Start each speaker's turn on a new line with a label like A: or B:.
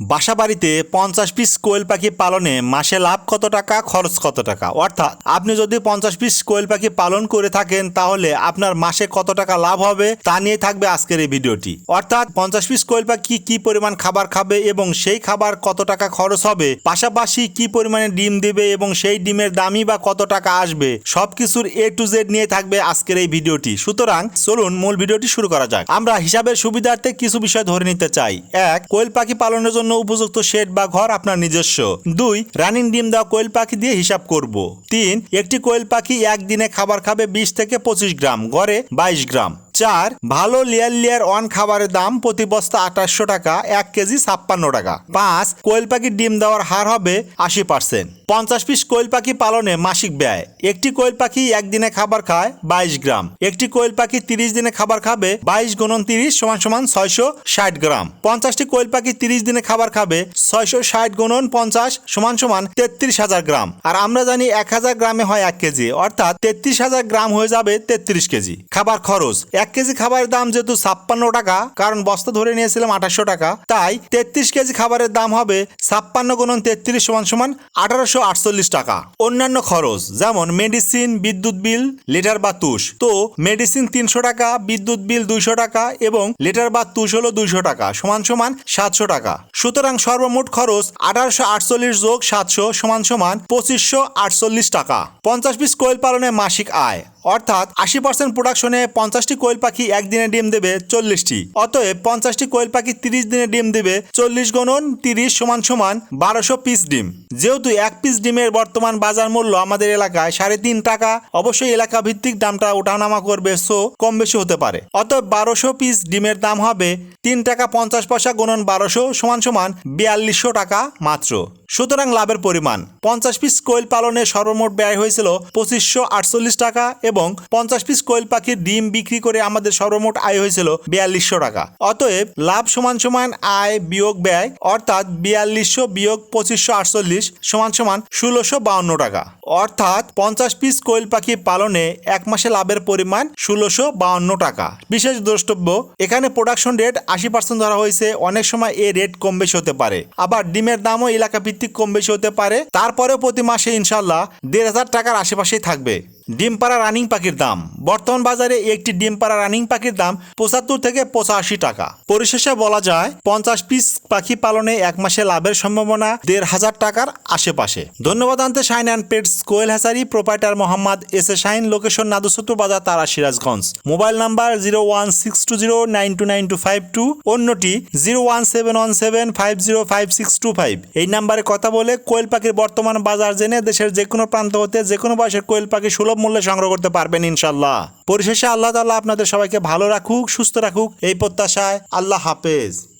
A: বাসা বাড়িতে পঞ্চাশ পিস কোয়েল পাখি পালনে মাসে লাভ কত টাকা, খরচ কত টাকা? অর্থাৎ আপনি যদি পঞ্চাশ পিস কোয়েল পাখি পালন করে থাকেন, তাহলে আপনার মাসে কত টাকা লাভ হবে, তা নিয়ে থাকবে আজকের এই ভিডিওটি। অর্থাৎ পঞ্চাশ পিস কোয়েল পাখি কি পরিমাণ খাবার খাবে এবং সেই খাবার কত টাকা খরচ হবে, পাশাপাশি কি পরিমাণে ডিম দেবে এবং সেই ডিমের দামই বা কত টাকা আসবে, সবকিছুর এ টু জেড নিয়ে থাকবে আজকের এই ভিডিওটি। সুতরাং চলুন মূল ভিডিওটি শুরু করা যাক। আমরা হিসাবের সুবিধার্থে কিছু বিষয় ধরে নিতে চাই। এক, কোয়েল পাখি পালনের জন্য উপযুক্ত শেড বা ঘর আপনার নিজস্ব। দুই রানিং ডিম দেওয়া কোয়েল পাখি দিয়ে হিসাব করব। তিন, একটি কোয়েল পাখি একদিনে খাবার খাবে বিশ থেকে পঁচিশ গ্রাম গড়ে বাইশ গ্রাম। চার, ভালো লেয়ার লেয়ার ওয়ান খাবারের দাম প্রতি বস্তা আঠাশশো টাকা, এক কেজি ছাপ্পান্ন টাকা। পাঁচ কোয়েল পাখির ডিম দেওয়ার হার হবে আশি পার্সেন্ট। পঞ্চাশ পিস কোয়েল পাখি পালনে মাসিক ব্যয়। একটি কোয়েল পাখি একদিনে খাবার খায় বাইশ গ্রাম। একটি কোয়েল পাখি তিরিশ দিনে খাবার খাবে বাইশ গুণন তিরিশ সমান সমান ছয়শো ষাট গ্রাম। পঞ্চাশটি কোয়েল পাখি তিরিশ দিনে খাবার খাবে ছয়শো ষাট গুণন পঞ্চাশ সমান সমান তেত্রিশ হাজার গ্রাম। আর আমরা জানি এক হাজার গ্রামে হয় এক কেজি, অর্থাৎ তেত্রিশ হাজার গ্রাম হয়ে যাবে তেত্রিশ কেজি। খাবার খরচ, এক কেজি খাবারের দাম যেহেতু ছাপ্পান্ন টাকা, কারণ বস্তা ধরে নিয়েছিলাম আঠাশশো টাকা, তাই তেত্রিশ কেজি খাবারের দাম হবে ছাপ্পান্ন গুণন তেত্রিশ সমান সমান আঠারোশো আটচল্লিশ টাকা। অন্যান্য খরচ, যেমন মেডিসিন, বিদ্যুৎ বিল, লিটার বা তুষ। তো মেডিসিন তিনশো টাকা, বিদ্যুৎ বিল দুইশো টাকা এবং লিটার বা তুষ হলো দুইশো টাকা, সমান সমান সাতশো টাকা। সুতরাং সর্বমোট খরচ আঠারোশো আটচল্লিশ যোগ সাতশো সমান সমান পঁচিশশো আটচল্লিশ টাকা। পঞ্চাশ পিস কোয়েল পালনে মাসিক আয়, অর্থাৎ আশি পার্সেন্ট প্রোডাকশনে পঞ্চাশটি কোয়েল পাখি একদিনে ডিম দেবে চল্লিশটি। অতএব পঞ্চাশটি কোয়েল পাখি তিরিশ দিনে ডিম দেবে চল্লিশ গণন তিরিশ সমান সমান বারোশো পিস ডিম। যেহেতু এক পিস ডিমের বর্তমান বাজার মূল্য আমাদের এলাকায় সাড়ে তিন টাকা, অবশ্যই এলাকা ভিত্তিক দামটা ওঠানামা করবে, সো কম বেশি হতে পারে। অতএব বারোশো পিস ডিমের দাম হবে তিন টাকা পঞ্চাশ পয়সা গণন বারোশো সমান সমান বিয়াল্লিশশো টাকা মাত্র। সুতরাং লাভের পরিমাণ। পঞ্চাশ পিস কোয়েল পালনে সর্বমোট ব্যয় হয়েছিল পঁচিশশো আটচল্লিশ টাকা এবং পঞ্চাশ পিস কোয়েল পাখির ডিম বিক্রি করে আমাদের সর্বমোট আয় হয়েছিল বিয়াল্লিশশো টাকা। অতএব লাভ সমান সমান আয় বিয়োগ ব্যয়, অর্থাৎ বিয়াল্লিশশো বিয়োগ পঁচিশশো আটচল্লিশ সমান সমান ষোলোশো বাউন্ন টাকা। অর্থাৎ পঞ্চাশ পিস কোয়েল পাখি পালনে এক মাসে লাভের পরিমাণ ষোলোশো বাউন্ন টাকা। বিশেষ দ্রষ্টব্য, এখানে প্রোডাকশন রেট আশি পার্সেন্ট ধরা হয়েছে, অনেক সময় এ রেট কম বেশি হতে পারে। আবার ডিমের দামও এলাকা ভিত্তিক কম বেশি হতে পারে, তারপরেও প্রতি মাসে ইনশাল্লাহ দেড় হাজার টাকার আশেপাশেই থাকবে। ডিম পাড়া রানিং পাখির দাম। বর্তমান বাজারে একটি ডিম পাড়া রানিং পাখির দাম পঁচাত্তর থেকে পঁচাশি টাকা। পরিশেষে বলা যায়, পঞ্চাশ পিস পাখি পালনে এক মাসে লাভের সম্ভাবনা দেড় হাজার টাকার আশেপাশে। ধন্যবাদ আনতে Shine and Pets Koel hatchery proprietor Mohammad S A Shine, location Nadusattar Bazar, তারা Sirajganj. Mobile number zero one six two zero nine two nine two five two, অন্যটি zero one seven one seven five zero five six two five. এই নাম্বারে কথা বলে কোয়েল পাখির বর্তমান বাজার জেনে দেশের যে কোনো প্রান্ত হতে যে কোনো বয়সের কোয়েল পাখি সুলভ মূল্যে সংগ্রহ করতে পারবেন ইনশাল্লাহ পরিশেষে আল্লাহ তাল্লাহ আপনাদের সবাইকে ভালো রাখুক, সুস্থ রাখুক, এই প্রত্যাশায় আল্লাহ হাফেজ।